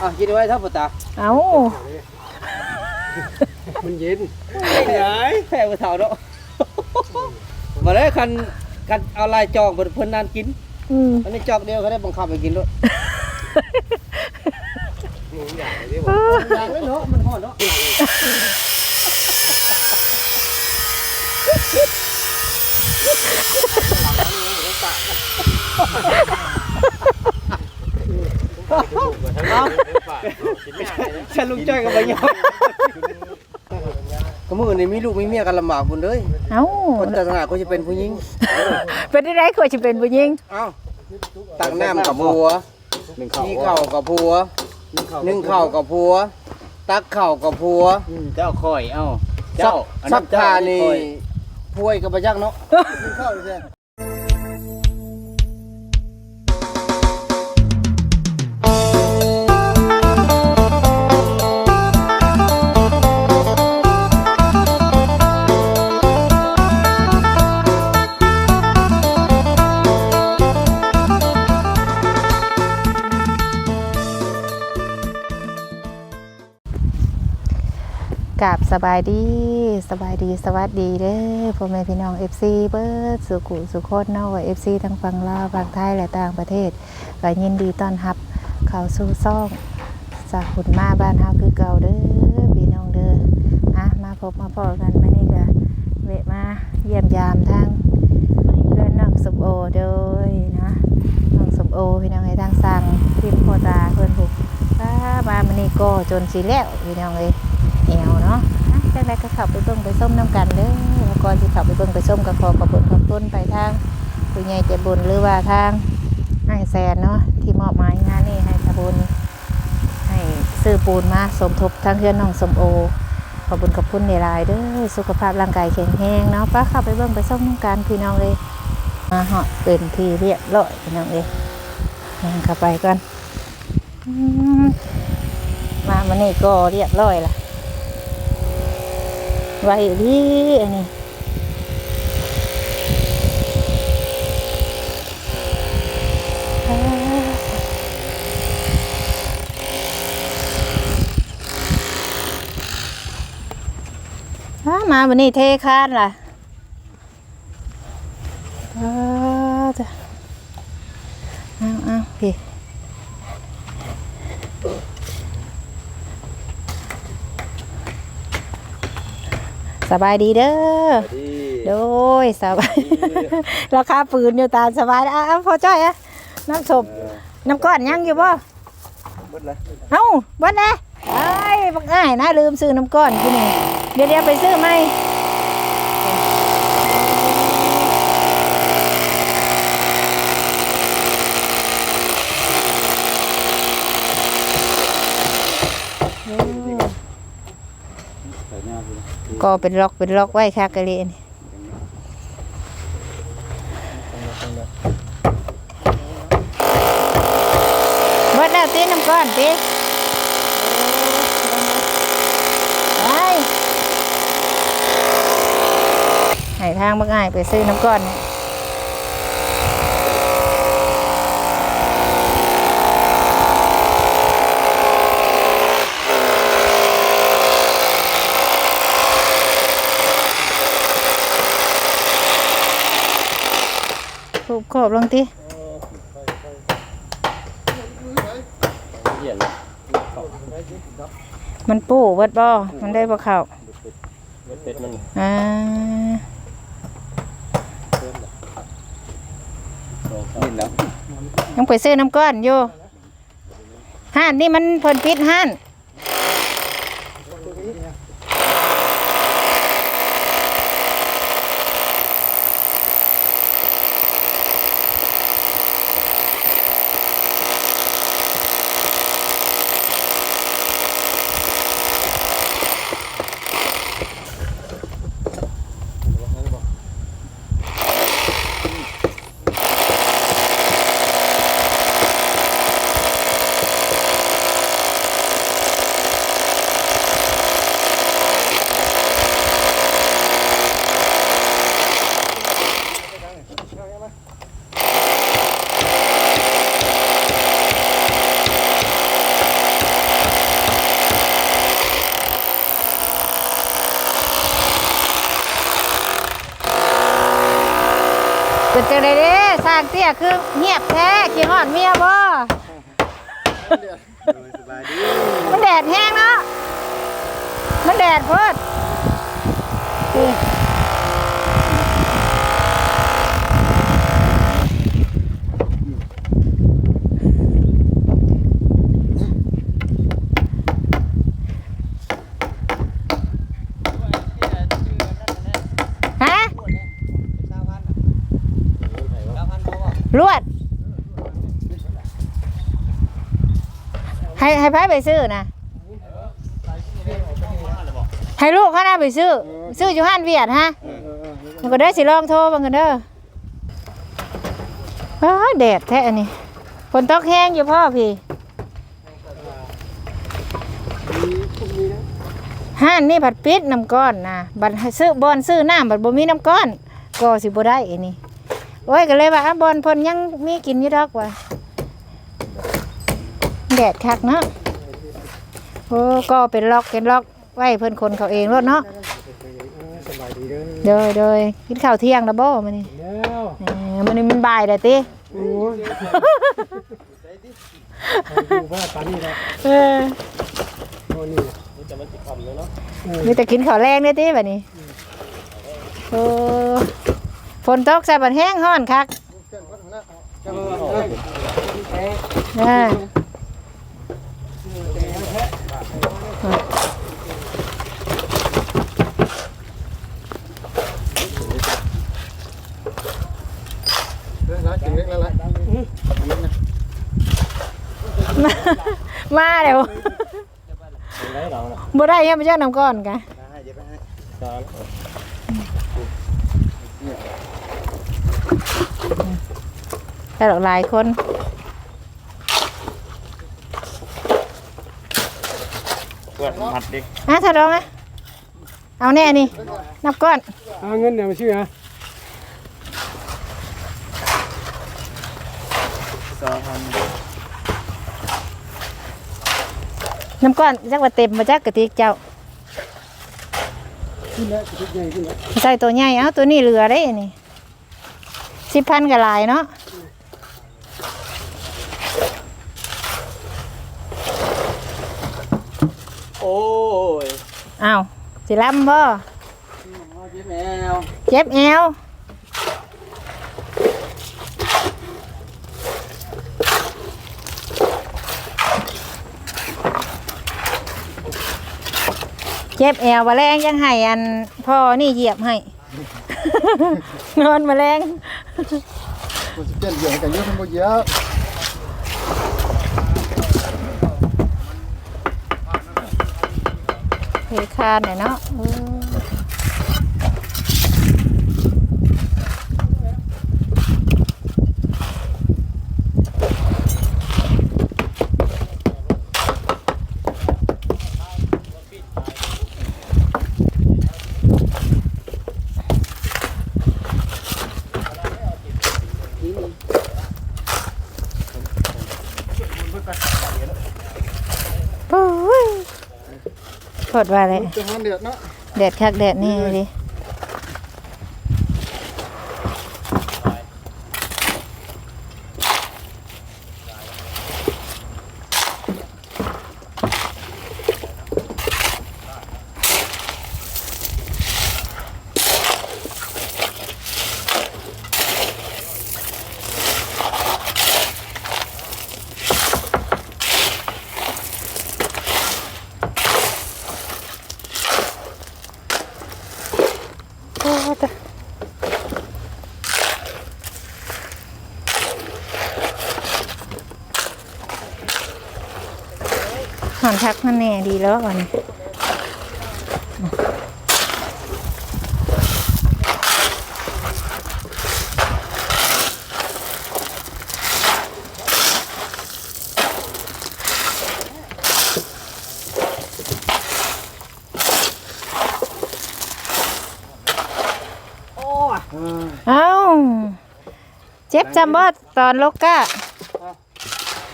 อะกินไว้เท่าปุตตาเอ้ามันเย็นไงแพ้ผู้เฒ่าเนาะมาเลยคันคันเอาลายจอกเพิ่นเพิ่นนานกินอืมอันนี้จอกเดียวเขาได้บังคับให้กินด้วยหนูอยากเลยดิอยากเลยเนาะมันฮ้อนเนาะ ฉันลุงจ้อยกับใบยอมก็มื้อนี้มีลูกมีเมียกันลำบากพุ่นเด้ยเอ้าคนศาสนาก็จะเป็นผู้หญิง เป็นได้ไรควรจะเป็นผู้หญิง เอ้าตักน้ำกับผัวหนึ่งเข่าขี้เข่ากับผัวนึ่งเข่ากับผัว ตักเข่ากับผัว เจ้าคอยเอ้าซัเจ้ากอันซันั้กนเจ้าผ้านี่นี่คอยพวยกับประจักษ์เนาะ กับสบายดีสบายดีสวัสดีเด้อพ่อแม่พี่น้อง FC เบิร์ดสุขุสุโคตรนาะว่า FC ทั้งฝั่งลาวฝั่งไทยและต่างประเทศก็ยินดีต้อนรับเข้าสู่ซ่องจากขุนมาบ้านเฮาคือเก่าเด้อพี่น้องเด้ออะมาพบมาพอกันมานี่ก็เวะมาเยี่ยมยามทางเพื่อนน้องสมโอเด้อนะน้องสมโอพี่น้องให้ทางสั่งพิมพ์โพตาเพื่อนผูกป้ามามานี่ก็จนสิแล้วพี่น้องเอ้ย เนาะจังไดก็เขับไปเบิ่งไปส้มน้ำกันเด้อก่อนที่ขับไปเบิ่งไปส้มก็ขอขอบคุณขอบคุณไปทางผู้ใหญ่ใจบุญหรือว่าทางไอ้แซนเนาะที่มอบหมายงานนี้ให้ตะบุญให้ซื้อปูนมาสมทบทางเพื่อนน้องสมโอ ขอบคุณขอบคุณในรายเด้อสุขภาพร่างกายแข็งแรงเนาะป้าขับไปเบิ่งไปส้มน้ำกันพี่น้องเลยมาเหาะเป็นที่เรียบร้อยพี่น้องเลยยังข้าไปก่อนมมามันนี่ก็เรียบร้อยละ ไว้ดีอันนี้มาวันนี้เทคานล่ะอ้าวจ้ะเอาเอาพี่ส บายดีเด้อดีโดยสบาย ราคาปืนอยู่ตามสบายอะอะพอจ้อยอะน้ำศพน้ำก้อนยังอยู่บ่หมดเลยเอ้าบ่ได้ไอ้ยบักง่ายนะลืมซื้อน้ำก้อนกินนี่เดี๋ยวเดี๋ยวไปซื้อไหม ก็เป็นล็อกเป็นล็อกไว้ค่ะกะเลยนี่เบิดแล้วตีน้ำก้อนตีไปให้ทางบักง่ายไปซื้อน้ำก้อนก ขอบลงตีเหี้ยเลยมันปูเบิดบ่มันได้บ่เข้าเบ็ดเป็ดมันอ่าดิ้นแล้วยังไปซื้อน้ำก้อนอยู่ห้านนี่มันเพิ่นปิดห้าน จังไดเด้สร้างเตี้ยคือเงียบแท้ขี้ฮอดเมียบ่มันแดดแห้งเนาะมันแดดเพิ่นนี่ฮะ ลวด ให้ให้พายไปซื้อนะให้ลูกเขาน่าไปซื้อ ซื้ออยู่ห้านเวียดฮะมันก็ได้สิลองโทรบังกันเด้ออ้าแดดแท้อันนี้ฝนตกแห้งอยู่พ่อพี่ห้านนี่ผัดปิดน้ำก้อนนะบัดซื้อบอนซื้อน้ำบัดบ่มีน้ำก้อน ก็สิบ่ได้อันนี้โอ้ยก็เลยว่าอะบอนพนยังมีกินอยู่ดอกว่ะ แดดคักเนาะโอ้ก็เป็นล็อกเป็นล็อกไว้เพิ่นคนเขาเองรถเนาะสบายดีเด้อโดยโดยกินข้าวเที่ยงแล้วบ่มื้อนี้แล้วเออมื้อนี้มันบ่ายแล้วติโอ้ยอยู่ว่าปานนี้แล้วเออโน่นนี่มีแต่กินข้าวแรงเด้ติบัดนี้โอ้ฝนตกใส่บัดแห้งฮ้อนคักอ่า เรื่องร้ายจริงเล็กแล้วล่ะ มา มาแล้วได้เราน่ะบ่ได้ยังไปเจ้าน้ำก้อนกะให้เย็บให้ตอนแต่ดอกหลายคนเพื่อนมัดดิอะถ้าดองอะเอาแน่นี่นับก้อนเอาเงินเนี่ยมาชื่อฮะสองพัน น้ำก้อนจักว่าเต็มมาจักกะติกเจ้าขึ้นแล้วชุดใหญ่ขึ้นแล้วใส่ตัวใหญ่เอาตัวนี้เหลือได้อันนี่สิบพันกับลายเนาะโอ้ยอ้าวสิลำบ่เจ็บแมวเจ็บแอว เจ็บแอวมาแรงยังให้อันพ่อนี่เหยียบให้ นอนมาแรงกูจะเปลี่ยนเหยื่อกันเยอะทั้งหมดเยอะเพคานเนี่ยเนาะเออโอ้ย โทษว่าเลยจะมันเดือดเนาะแดดคักแดดนี่ดิ หอนทักมันแน่ดีแล้วก่อนนี้เอ้าเจ็บจำบ่ตอนโลกะ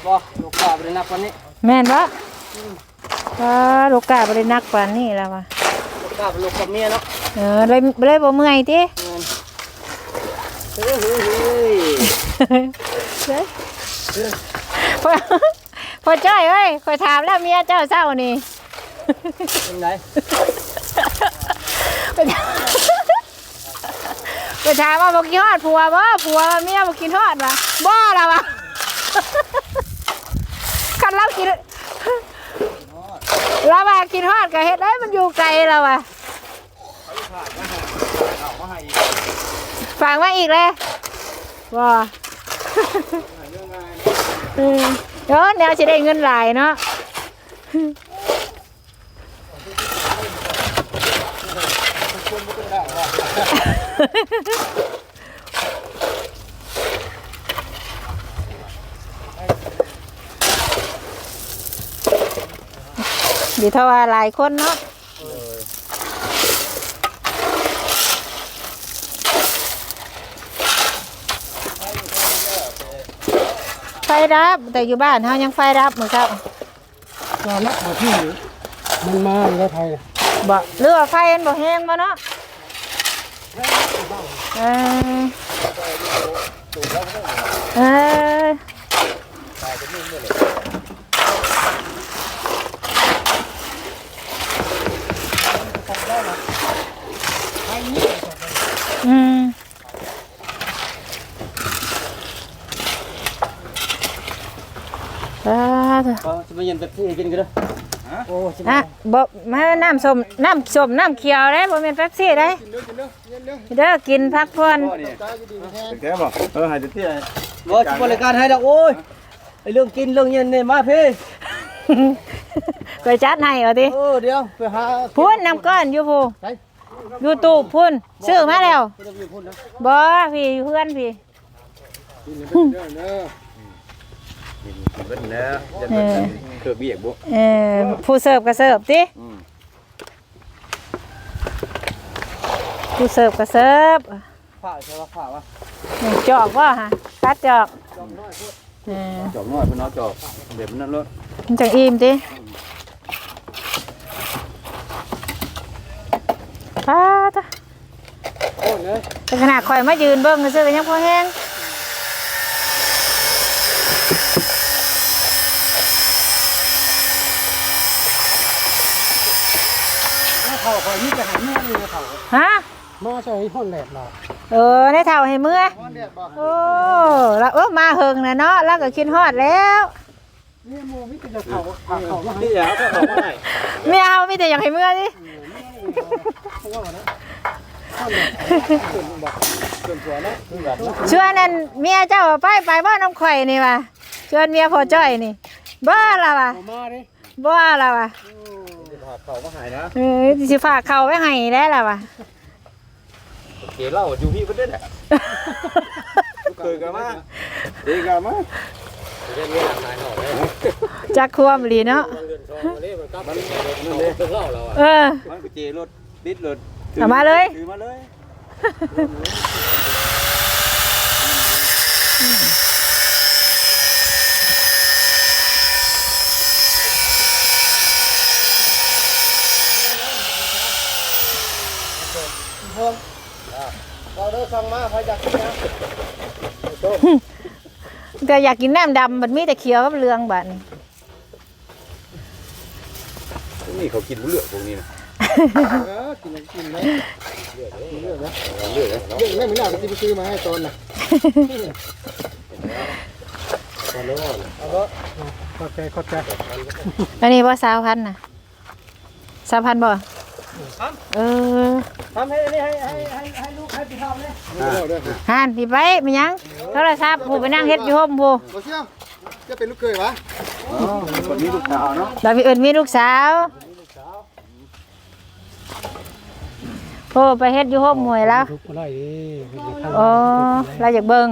บ่ลูกค้าบ่ได้นับวันนี้ แม่นปะก็โลกะบ่ได้นักปานนี้แล้วว่ะลูกค้าเป็นลูกกับเมียเนาะเออเลยเลยบ่เมื่อยติเงินเฮ้ยเฮ้ยเฮ้ยพอพอจ้อยเอ้ยคอยถามแล้วเมียเจ้าเศร้านี่เป็นไงไปถามว่าบอกกินฮอดผัวบ่ผัวว่าเมียบอกกินฮอดวะบ่ละวะคันเรากิน เราว่ากินฮอดก็เฮ็ดได้มันอยู่ไกลแล้ววะฝากมาอีกเลยบ่เออแนวจะได้เงินหลายเนาะ ดีเท่าว่าหลายคนเนาะไฟดับ แต่อยู่บ้านเฮายังไฟดับเหมือนครับตอนนักข่าวที่มันมาในไทยบ่หรือว่าไฟมันบ่แห้งบ่เนาะเออเอออืมอ่าเถอะ เอา จะไปเย็นเป๊ปซี่ให้กินกันเด้อโอ้ชิบอะบ่มาน้ำส้มน้ำส้มน้ำเขียวได้บ่แม่นเป๊ปซี่ได้กินเด้อกินเด้อเย็นเด้อเด้อกินพักผ่อนตาก็ดีแท้แกบอกเออหายใจเตี้ยบ่สิบริการให้ดอกโอ้ยไอเรื่องกินเรื่องเย็นนี่มาพี่ไปจัดให้เอาติเออเดี๋ยวไปหาพุ่นน้ำก้อนอยู่ผู้ไปอยู่ตู้พุ่นซื้อมาแล้วไปเดี๋ยวพูดนะบ่พี่อยู่เพื่อนพี่ กินเด้อเด้อเด้อเบิ้ลแล้วเออ เกือเบียกบุเออผู้เสิร์ฟก็เสิร์ฟติผู้เสิร์ฟก็เสิร์ฟผ่าใช่ป่ะผ่าวะนี่จอกบ่ฮะกัดจอกเออจอบน้อยเพิ่นเอาจอบเดี๋ยวมันนั่นรถมันจังอิ่มติป้าตะโอ้เนยแต่ขนาดข่อยมายืนเบิ่งก็ซื้อก็ยังพอแห้ง เข่าค อยนี่จะหาแม่เลยเข่าฮะมาใส่ห้อนแหลดเราเออได้เท่าให้เมื่อห้อนแดดบ่โอ้แล้วเออมาเฮิงนะเนาะแล้วก็คิดฮอดแล้วนี่มูมิจะเข่าเข่ามานี่อย่าก็บอกว่าไหนไม่เอามีแต่อยากให้เมื่อนี่เพราะว่านะห้อนแดดเกินตัวนะคือแบบนะชวนนั่นเมียเจ้าไปไปบ้านน้ำข่อยนี่ว่ะชวนเมียพอจ้อยนี่บ้าละว่ะมาดิบ้าละว่ะ เขาก็หายนะเออสิฝากเขาไว้ให้ได้ละว่ะเกเล่าอยู่พี่เพิ่นได้แหละเคยกันมาเด็กกันมาจักควมหลีเนาะมันนั่นเลยเออมันก็เจรถดิดรถเอามาเลยถือมาเลย เราเด้อ สั่งมาใครอยากกินนะแต่อยากกินน้ำดำมันมีแต่เขียวกับเหลืองบัดนี้นี่เขากินเลือกพวกนี้นะเออกินกินนะเลือดนะเลือกนะเลือดแม่ไมึงน่าจะไปซื้อมาให้ตอนน่ะตอนแล้วเอาละเข้าใจเข้าใจอันนี้บ่าสาวพันน่ะสาวพันบ่ เออทำให้นี่ให้ให้ให้ให้ลูกให้พี่ทำเลยเด้อเด้อหันพี่ไปมันยังโทรศัพท์ผู้ไปนั่งเฮ็ดอยู่ห่มผู้บ่เชี่ยวจะเป็นลูกเคยวะอ๋อคนนี้ลูกสาวเนาะแล้วพี่เอิญมีลูกสาวโอ้ไปเฮ็ดอยู่ห่มหวยแล้วทุกคนได้ดิโอ้เราอยากเบิ่ง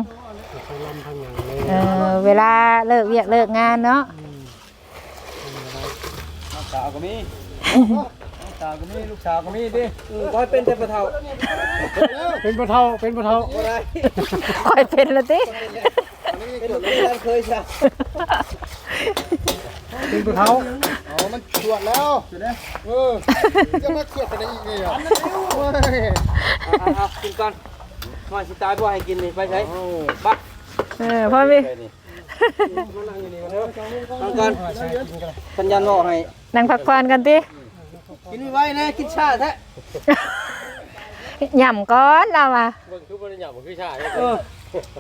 ทางลำทางอย่างเลยเออเวลาเลิกเวียกเลิกงานเนาะลูกสาวก็มีลูก สาวก็มีลูกสาวก็มีดิคอืมก็ให้เป็นแต่ปะเทาเป็นปลาเทาเป็นปลาเทาบ่ได้ค่อยเป็นละติเป็นลูกเร้านเคยซะเป็นปลาเทาอ๋อมันตรวจแล้วเออจะมาตรวจอะไรอีกเนี่ยโอ้ยเอาเอากินก่อนมาสิตายบ่ให้กินนี่ไปใช้บักเออพ่อมีไปนี่เอาก่อนสัญญาณบอกให้นั่งพักผ่อนกันติ กินไว้นะกินชาแท้ย่ำก่อนเราอะเบิ่งคือบ่ได้หยังบ่คือชาเออ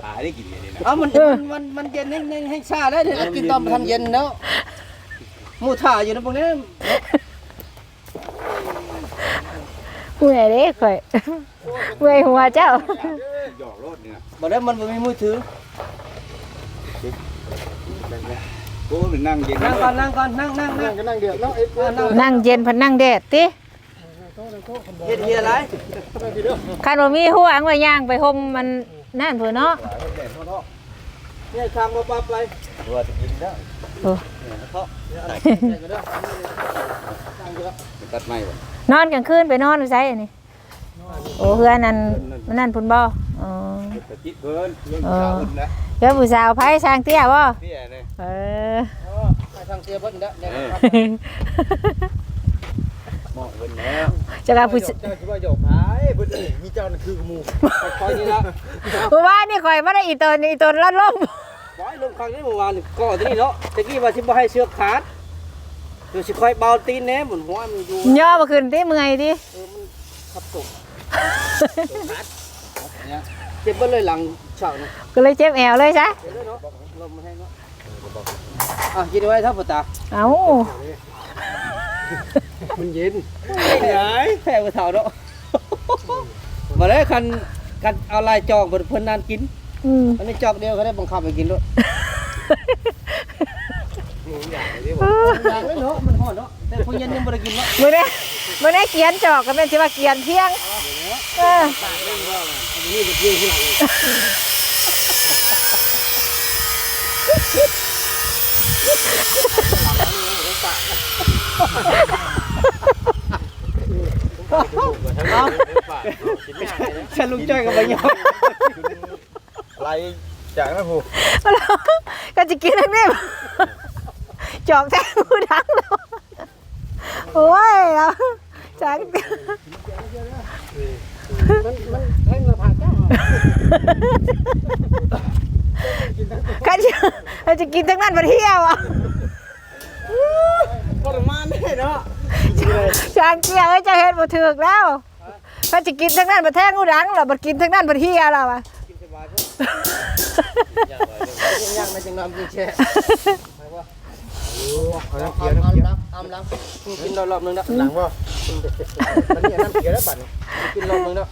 หาได้กินนี่นะเอามันมันมันมันเย็นให้ให้ให้ชาได้เดี๋ยวกินตอนมันทันเย็นแล้วหมูถ่าอยู่นะพวกนี้เมื่อยเด้ข่อยเมื่อยหัวเจ้าหยอกรถนี่นะบอกได้มันบ่มีมือถือ โอ้มันนั่งเย็นนั่งก่อนนั่งก่อนนั่งนั่งนั่นั่งงก็นั่งเดือดเนาะเอ็ดเออนั่งนั่งเย็นพันนั่งแดดติเฮ็ดเฮียอะไรคันบ่มีหัวอังไว้ย่างไปห่มมันนั่นเพิ่นเนาะเนี่ยทางบ่ปั๊บไปตัวจะกินแล้วโอ้เขาอะไรกันเด้อตัดไม้บ่นอนกลางคืนไปนอนอยู่ไสอันนี้โอ้เฮือนนั่นมันนั่นพุ่นบ่อ๋อ ตะจิเพิ่นเรื่องชาวเพิ่นนะเดี๋ยวผู้สาวไผสร้างเตี้ยบ่เตี้ยนี่เออไปทางเสียเพิ่นเด้อเดี๋ยวเหมาะเพิ่นแล้วจะกับผู้เจ้าสิว่าหยอกหายเพิ่นนี่มีเจ้านั่นคือหมู่คอยนี่ละเมื่อวานนี่ข่อยบ่ได้อีตนอีตนลัดล่มคอยลงครั้งนี้เมื่อวานก่อที่นี่เนาะตะกี้ว่าสิบ่ให้เชือกขาดเดี๋ยวสิคอยเบาตีนแหน่หมุนหัวมันอยู่ย่อบ่ขึ้นติเมื่อยติเออมันขับตกเจ็บเบิ่เลยหลังเช้านี่ก็เลยเจ็บแอวเลยซะเดี๋ยวเนาะลมมาให้เนาะอะกินไว้ถ้าปตาเอ้ามันเย็นไงแพ้กระเถาเนาะมาเลยคันคันเอาลายจอกเพิ่นเพิ่นนานกินอืมอันนี้จอกเดียวเขาได้บังคับให้กินด้วย อยากเลยเนาะมันฮ้อนเนาะแต่ผู้เย็นยังบ่ได้กินเนาะมื้อนี้มื้อนี้เกียนจอกก็แม่นสิว่าเกียนเที่ยงเออเอาฉันลุงจ้อยกับใบยอไหลจากนั้นผู้ก็จะกินอันนี้ จอกแท้ผู้ดังแล้วโอ้ยเอาจังมันมันให้มาผ่าเจ้ากันจะจะกินทั้งนั้นมาเที่ยวอะทรมาณนได้เนาะจางเกียวเอ้ยจะเห็นบ่ถูกแล้วเขาจะกินทั้งนั้นมาแท่งผู้ดังแล้วบ่กินทั้งนั้นมาเที่ยวแล้วอะ ยเพิ่นย่างในจังน้ำกินแช่เอาน้ำเกลือน้ำเกลืออำลังกินรอบๆนึงเนาะหลังบ่มันนี่น้ำเกลือแล้วบัดกินรอบนึงเนาะ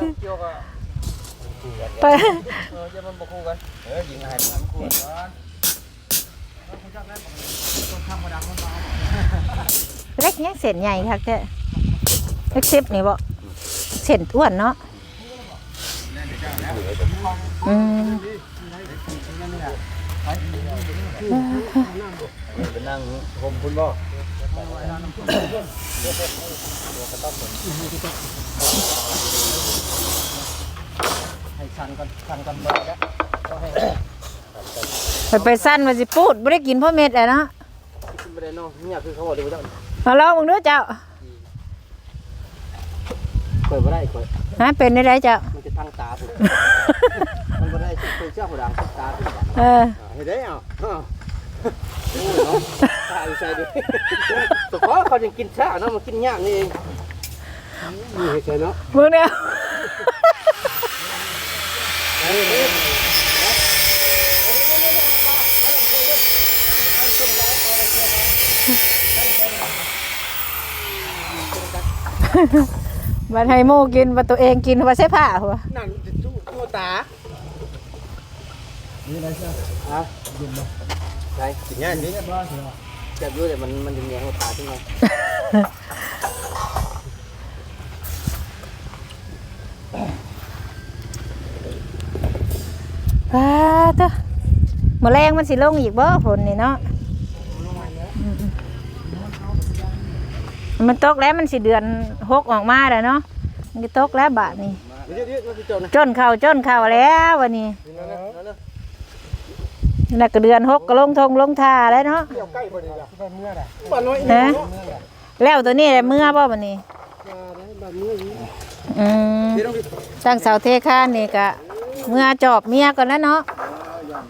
น้ำเกี่ยวกับไปเออจะมันบ่คู่กันเออยิงให้มันควรก่อนเล็กยังเส้นใหญ่คักแท้เล็กสิบนี่บ่เส้นอ้วนเนาะ อืมไปนั่งห่มคุณบ่ให้ชันก่อนชันก่อนบ่ได้ก็ให้ไปไปสั้นว่าสิพูดบ่ได้กินพ่อเม็ดเลยเนาะกินบ่ได้เนาะเนี่ยคือเขาบอกเดี๋ยวเจ้ามาลองมึงดูเจ้าเปิดบ่ได้เปิดฮะเป็นได้ไรเจ้ามันจะ ทางตาผมมันบ่ได้เปิดเจ้าหัวดังตาผมเออเห็นได้อะโอ้ยเนาะตาอยู่ใส่ดิแต่พอเขาจะกินช้าเนาะมันกินยากนี่เองนี่ให้ใช่เนาะมึงเนี่ย บัดให้โมกินบัดตัวเองกินว่าใช่ผ้าหัวนั่นตู้ตู้ตานี่อะไรใช่ฮะยินมาไรสิ่งนี้ยนี่นเหรอจับด้วยแต่มันมันจะเหนียหัวตาที่ไหนว้าเถอะมาแรงมันสิลงอีกบ่ฝนนี่เนาะอืมๆ มันตกแล้วมันสิเดือนหกออกมาแล้วเนาะมันก็ตกแล้วบาทนี่เดี๋ยวเดี๋ยวมันจะจนนะจนเข่าจนเข่าแล้ววันนี้นั่นก็เดือนหกก็ลงทงลงท่าแล้วเนาะเกี่ยวใกล้พอดีล่ะไปเมื่อไหร่บ้านน้อยนะแล้วตัวนี้แหละเมื่อบ่วันนี้บ้านเมื่อนี้อืมพี่ต้องดิสร้างเสาเทคานนี่ก็เมื่อจอบเมียก่อนแล้วเนาะ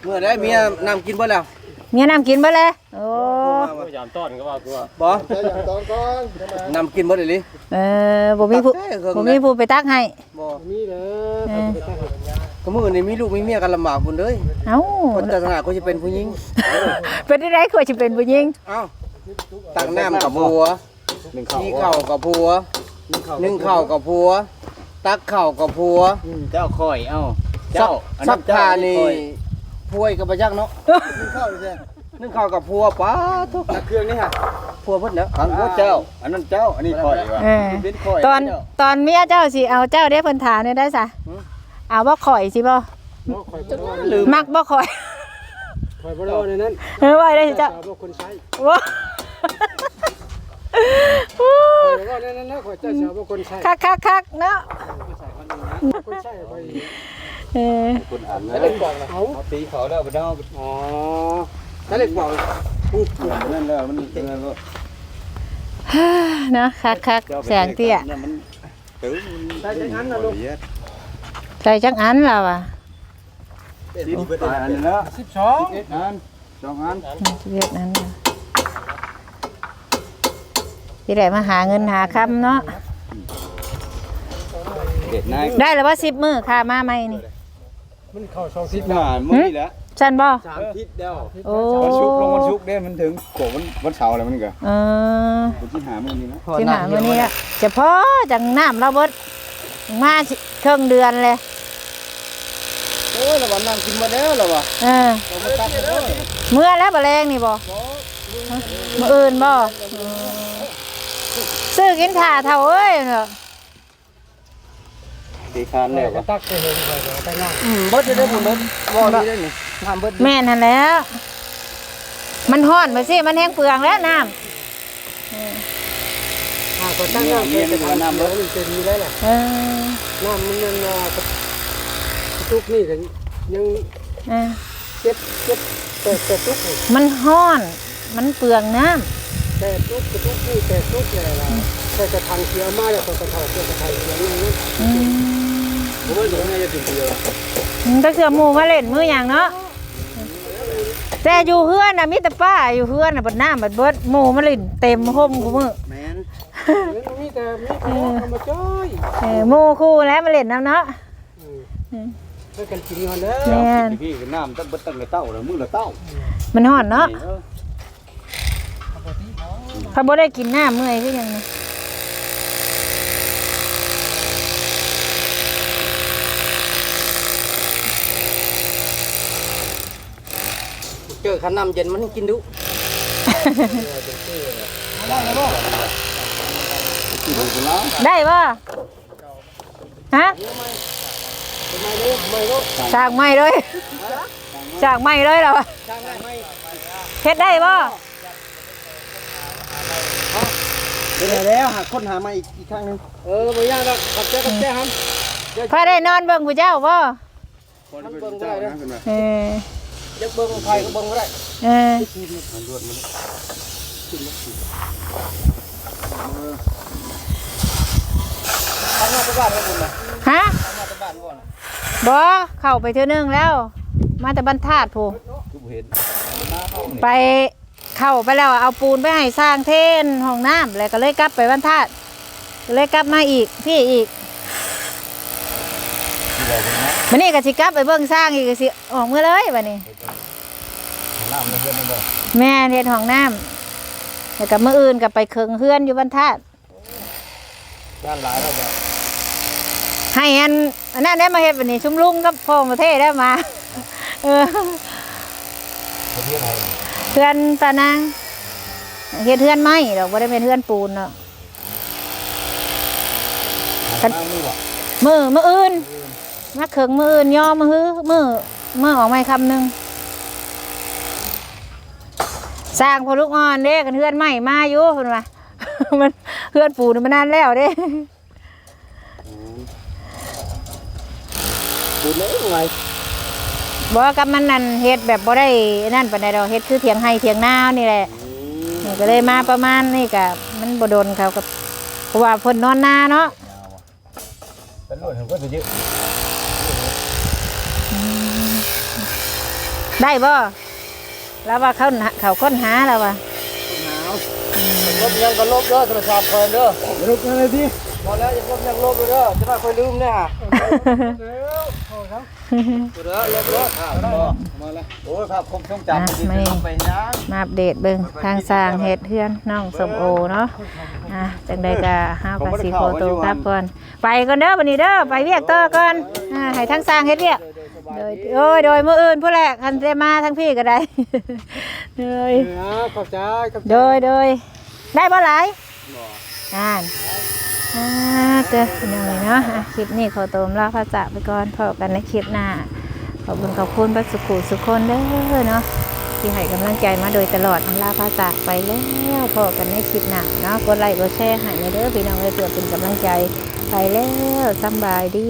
เมื่อได้เมียนำกินบ่แล้ว เมียน้ำกินบ่เลยโอ้พยายามต้อนก็ว่ากูว่าบ่ใช้อย่างตอนก่อนทำไมนำกินบ่ได้ลิเออบ่มีผู้ตักได้เครื่องบ่มีผู้ไปตักให้บ่มีเด้เอออก็มื้อนี้มีลูกมีเมียกันลำบากพุ่นเด้ยเอ้าคนศาสนาก็จะเป็นผู้หญิงเป็นได้ไรควรจะเป็นผู้หญิงเอ้าตักน้ำกับผัวหนึ่งข้าวขี้เข่ากับผัวนึ่งเข่ากับผัว ตักเข่ากับผัวเจ้าคอยเอ้าซัเจ้ากอันซันั้กนเจ้าผ้าอันนี่คอย พวยกับประยักเนาะนึ่งข้าวเลยสินึ่งข้าวกับผัวป้าทุกนักเครื่องนี่ฮะผัวเพิ่นเนาะขังหัวเจ้า อันนั้นเจ้า อันนี้คอยว่ะเออเป็นคอยตอนตอนเมียเจ้าสิเอาเจ้าได้เพิ่นถามเนี่ยได้ซะเอาบ่ข่อยสิบ่เนาะข่อยบ่รอในลืมมักบ่ข่อยข่อยบ่รอในนั้นเออว่าได้สิเจ้าสาวบ่คนใช้ว้าข่อยบ่รอในนั้นนะข่อยเจ้าสาวบ่คนใช้คักคักคักเนาะคนใช้ข่อย เออคนอ่านแล้วเด็กกนะเอาเอาตีเขาแล้วไปเดาอ๋อแล้วเด็กบอกนั่นแล้วมันนั่นแล้วเนาะคักคักแสงเตี้ยมันตื้อได้จังนั้นนะลูกใจจังอันล่ะว่ะดิ้นเบิดอันนี้แล้ว12อันสองอันเวียดนั้นนะที่ได้มาหาเงินหาคำเนาะได้แล้วว่า10มื้อค่ามาใหมนี่ มันเข้าช่องทิทิศศหน้ามึงนี่แหละซั่นบ่ สามทิศเดียวโอ้วันชุกลงวันชุกเด้มันถึงโกวันวันเสาร์อะไรมันก็เออวันที่หามึงนี่นะสิหามื้อนี้อะเฉพาะจังน้ำเราเบิดมาสิครึ่งเดือนเลยโอ้ยระวันนั่งกินมาแล้วเหรอวะเออเอามาตักเลยเมื่อแล้วบะแรงนี่บ่มื่ออื่นบ่ซื้อกินถ่าเท่าเอ้ยเนาะ ตีคานแล้วก็ก็ตักไปเห็นข่อยก็ไปนั่งอืมเบิดได้ผมเบิดบ่ได้ได้นี่ทำเบิดแม่นหั่นแหล้ว มันฮ้อนไปสิมันแห้งเปลืองแล้วน้ำอ่าก็ตั้งน้ำเป็นน้ำเด้อมันจะดีแล้วแหละเออน้ำมันยังอ่ากระตุกนี่ก็ยังเออเจ็บเจ็บแต่แต่ตุกนี่มันฮ้อน มันเปลืองน้แต่ตุกกระตุกนี่แต่ตุกอะไรล่ะแต่กระทางเสียมาแล้วก็กระถางเสียกระถางเสียอย่างนั้นำอืมผมว่าผมจะถึงเดียวถ้าเสือหมูมาเล่นมืออย่างเนาะแต่อยู่เฮือนน่ะมีแต่ป้าอยู่เฮือนน่ะบัดน้ำบัดเบิดหมูมาเล่นเต็มห่มกูมือแม่นมันมีแต่มีแต่เอามาจ้อยเออหมูคู่แล้วมาเล่นน้ำเนาะให้กันกินก่อนเด้อแม่นพี่น้ำตั้งเบิดตั้งในเต้าแล้วมือละเต้ามันฮ้อนเนาะเขาบ่ได้กินหน้าเมื่อยคือหยังนี่ เจอขันน้ำเย็นมันกินดุที่ดูกันแล้วได้บ่ฮะสร้างใหม่เลยสร้างใหม่เลยเหรอเฮ็ดได้บ่เป็นไงแล้วหาคนหามาอีกอีกครั้งนึงเออบ่ยากดอกขับเจ้าขับเจ้าฮันพอได้นอนเบิ่งผู้เจ้าบ่คนเป็นเจ้านะคุณแม่เออ ยักเบิ่งไฟก็เบิ่งบ่ได้เออทำงานที่บ้านให้คุณนะฮะทำงานที่บ้านก่อนบ่เข้าไปเทื่อนึงแล้ว มาแต่บรรทัดผู้ทุกเห็นไปเข้าไปแล้วเอาปูนไปให้สร้างเทนห้องน้ำแล้วก็เลยกลับไปบรรทัดก็เลยกลับมาอีกพี่อีก มันนี่ก็สิกลับไปเบิ่งสร้างอีกก็สิออกมือเลยบัดนี้น้ำมันเพื่อนมันบ่แม่เฮ็ดห้องน้ำแล้วก็มื้ออื่นก็ไปเคิงเฮือนอยู่บรรทัดด้านหลายแล้วแบบให้อันอันนั้นได้มาเฮ็ดบัดนี้ชุมลุงกับพ่อประเทศได้มาเออเขาเรียกอะไรเฮือนตานางเฮ็ดเฮือนไม้ดอกบ่ได้เป็นเฮือนปูนเนาะน้ำนี่บ่มื้อมื้ออื่น มาเคิงมื้ออื่นย่อมื้อฮื้อมื้อมื้อออกมาคำหนึงสร้างพอลูกอ่อนเด้กันเฮือนไม้มาอยู่เพิ่นว่า มันเฮือนปูนมันนานแล้วเด้ปูนเลยไงบ่กับมันนั่นเฮ็ดแบบบ่ได้นั่นปานใดดอกเฮ็ดคือเถียงให้เถียงนานี่แหละนี่ก็เลยมาประมาณนี่ก็มันบ่โดนเขากับเพราะว่าเพิ่นนอนนาเนาะ เป็นรถเขาก็จะเยอะ ได้บ่แล้วว่าเขาหาเขาค้นหาแล้วว่าลบยังก็ลบเด้อโทรศัพท์เพิ่นเด้อรูปอะไรที่พอแล้วจะลบยังลบเด้อจะได้ค่อยลืมเนี่ยเดี๋ยวโอ้ครับเด้อลบเด้ออ้าวบ่มาแล้วโอ้ยภาพคมทรงจำมันดีลงไปยังมาอัปเดตเบิ่งทางสร้างเฮ็ดเฮือนน้องสมโอเนาะอะจังใดก็เฮาก็สิโฟโต้ครับก่อนไปก่อนเด้อบัดนี้เด้อไปเวียกต่อก่อนอ่าให้ทางสร้างเฮ็ดเวียก โดยโอ้ยโดยมื้ออื่นผู้แรกคันได้มาทั้งพี่ก็ได้โดยเออขอบใจขอบใจโดยโดยได้บ่หลายอ่านอ่าเด้อเป็นยังไงเนาะอะคลิปนี้ขอตัวลาพระจะไปก่อนพบกันในคลิปหน้าขอบคุณขอบคุณพระสุขุสุขคนเด้อเนาะที่ให้กำลังใจมาโดยตลอดอันลาพระจากไปแล้วพอกันในคลิปหน้าเนาะกดไลค์กดแชร์ให้ในเด้อพี่น้องเลยเพื่อเป็นกำลังใจไปแล้วสำบายดี